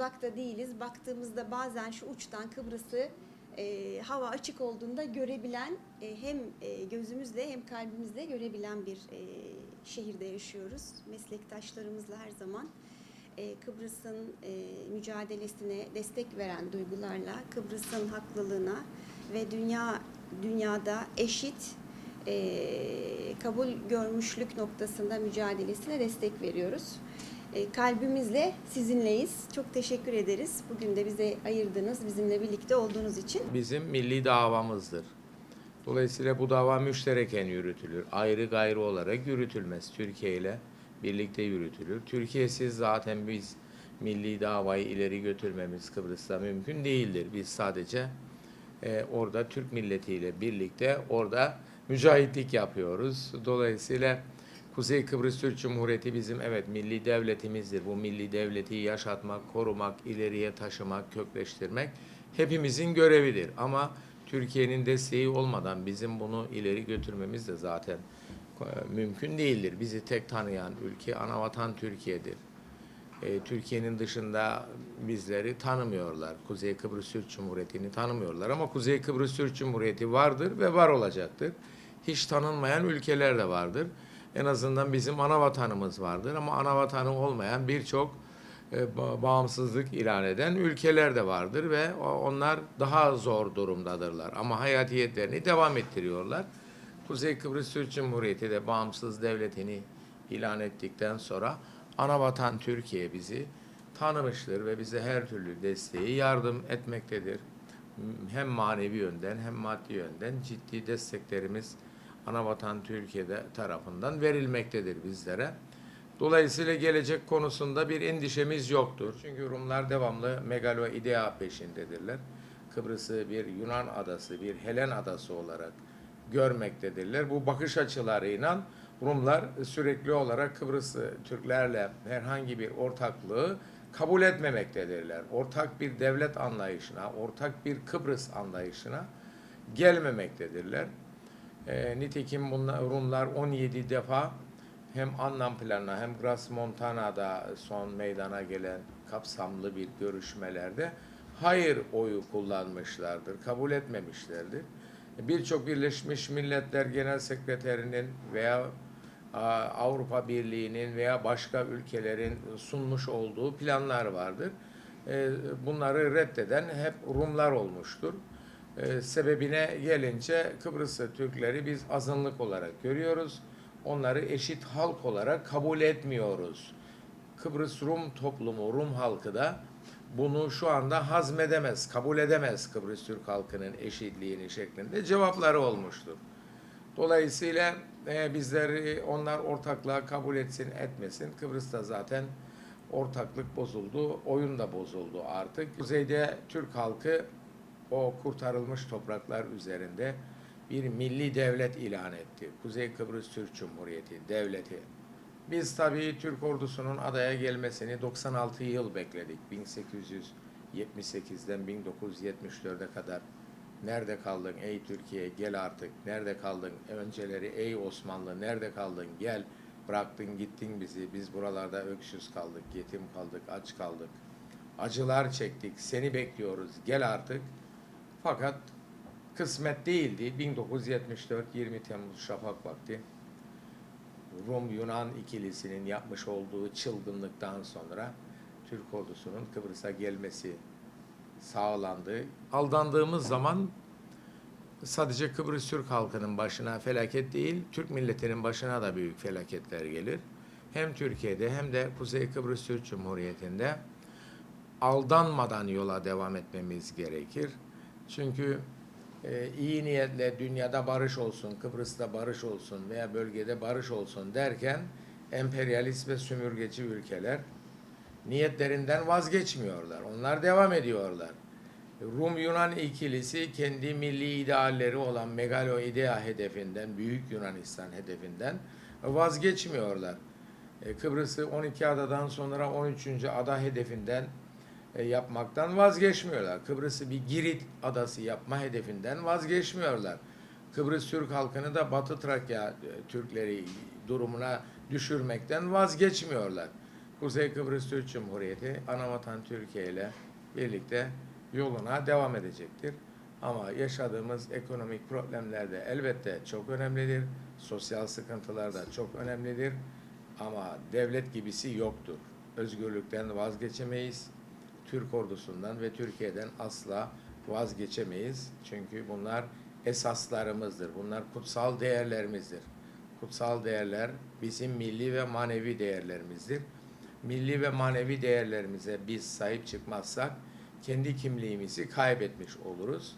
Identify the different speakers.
Speaker 1: uzakta değiliz. Baktığımızda bazen şu uçtan Kıbrıs'ı e, hava açık olduğunda görebilen e, hem e, gözümüzle hem kalbimizle görebilen bir e, şehirde yaşıyoruz. Meslektaşlarımızla her zaman e, Kıbrıs'ın e, mücadelesine destek veren duygularla Kıbrıs'ın haklılığına ve dünya dünyada eşit e, kabul görmüşlük noktasında mücadelesine destek veriyoruz. E, kalbimizle sizinleyiz. Çok teşekkür ederiz. Bugün de bize ayırdığınız, bizimle birlikte olduğunuz için.
Speaker 2: bizim milli davamızdır. Dolayısıyla bu dava müştereken yürütülür. Ayrı gayrı olarak yürütülmez. Türkiye ile birlikte yürütülür. Türkiye'siz zaten biz milli davayı ileri götürmemiz Kıbrıs'ta mümkün değildir. Biz sadece e, orada Türk milletiyle birlikte orada mücahitlik yapıyoruz. Dolayısıyla Kuzey Kıbrıs Türk Cumhuriyeti bizim evet milli devletimizdir. Bu milli devleti yaşatmak, korumak, ileriye taşımak, kökleştirmek hepimizin görevidir. Ama Türkiye'nin desteği olmadan bizim bunu ileri götürmemiz de zaten e, mümkün değildir. Bizi tek tanıyan ülke anavatan Türkiye'dir. E, Türkiye'nin dışında bizleri tanımıyorlar. Kuzey Kıbrıs Türk Cumhuriyeti'ni tanımıyorlar ama Kuzey Kıbrıs Türk Cumhuriyeti vardır ve var olacaktır. Hiç tanınmayan ülkeler de vardır. En azından bizim ana vatanımız vardır ama ana vatanı olmayan birçok e, ba- bağımsızlık ilan eden ülkeler de vardır ve onlar daha zor durumdadırlar ama hayatiyetlerini devam ettiriyorlar. Kuzey Kıbrıs Türk Cumhuriyeti de bağımsız devletini ilan ettikten sonra ana vatan Türkiye bizi tanımıştır ve bize her türlü desteği yardım etmektedir. Hem manevi yönden hem maddi yönden ciddi desteklerimiz ana vatan Türkiye'de tarafından verilmektedir bizlere. Dolayısıyla gelecek konusunda bir endişemiz yoktur. Çünkü Rumlar devamlı megalo idea peşindedirler. Kıbrıs'ı bir Yunan adası, bir Helen adası olarak görmektedirler. Bu bakış açılarıyla Rumlar sürekli olarak Kıbrıs'ı Türklerle herhangi bir ortaklığı kabul etmemektedirler. Ortak bir devlet anlayışına, ortak bir Kıbrıs anlayışına gelmemektedirler. E, nitekim bunlar, Rumlar 17 defa hem Annan planına hem Gras Montana'da son meydana gelen kapsamlı bir görüşmelerde hayır oyu kullanmışlardır, kabul etmemişlerdir. Birçok Birleşmiş Milletler Genel Sekreterinin veya Avrupa Birliği'nin veya başka ülkelerin sunmuş olduğu planlar vardır. E, Bunları reddeden hep Rumlar olmuştur. E, sebebine gelince Kıbrıs Türkleri biz azınlık olarak görüyoruz. Onları eşit halk olarak kabul etmiyoruz. Kıbrıs Rum toplumu, Rum halkı da bunu şu anda hazmedemez, kabul edemez Kıbrıs Türk halkının eşitliğini şeklinde cevapları olmuştur. Dolayısıyla e, bizleri onlar ortaklığa kabul etsin etmesin. Kıbrıs'ta zaten ortaklık bozuldu, oyun da bozuldu artık. Kuzeyde Türk halkı o kurtarılmış topraklar üzerinde bir milli devlet ilan etti. Kuzey Kıbrıs Türk Cumhuriyeti devleti. Biz tabii Türk ordusunun adaya gelmesini 96 yıl bekledik. 1878'den 1974'e kadar. Nerede kaldın ey Türkiye gel artık. Nerede kaldın önceleri ey Osmanlı nerede kaldın gel. Bıraktın gittin bizi. Biz buralarda öksüz kaldık, yetim kaldık, aç kaldık. Acılar çektik. Seni bekliyoruz. Gel artık. Fakat kısmet değildi. 1974 20 Temmuz şafak vakti Rum-Yunan ikilisinin yapmış olduğu çılgınlıktan sonra Türk ordusunun Kıbrıs'a gelmesi sağlandı. Aldandığımız zaman sadece Kıbrıs Türk halkının başına felaket değil, Türk milletinin başına da büyük felaketler gelir. Hem Türkiye'de hem de Kuzey Kıbrıs Türk Cumhuriyeti'nde aldanmadan yola devam etmemiz gerekir. Çünkü e, iyi niyetle dünyada barış olsun, Kıbrıs'ta barış olsun veya bölgede barış olsun derken emperyalist ve sömürgeci ülkeler niyetlerinden vazgeçmiyorlar. Onlar devam ediyorlar. Rum-Yunan ikilisi kendi milli idealleri olan megalo idea hedefinden, Büyük Yunanistan hedefinden vazgeçmiyorlar. E, Kıbrıs'ı 12 adadan sonra 13. ada hedefinden yapmaktan vazgeçmiyorlar. Kıbrıs'ı bir Girit adası yapma hedefinden vazgeçmiyorlar. Kıbrıs Türk halkını da Batı Trakya e, Türkleri durumuna düşürmekten vazgeçmiyorlar. Kuzey Kıbrıs Türk Cumhuriyeti anavatan Türkiye ile birlikte yoluna devam edecektir. Ama yaşadığımız ekonomik problemler de elbette çok önemlidir. Sosyal sıkıntılar da çok önemlidir. Ama devlet gibisi yoktur. Özgürlükten vazgeçemeyiz. Türk ordusundan ve Türkiye'den asla vazgeçemeyiz. Çünkü bunlar esaslarımızdır. Bunlar kutsal değerlerimizdir. Kutsal değerler bizim milli ve manevi değerlerimizdir. Milli ve manevi değerlerimize biz sahip çıkmazsak kendi kimliğimizi kaybetmiş oluruz.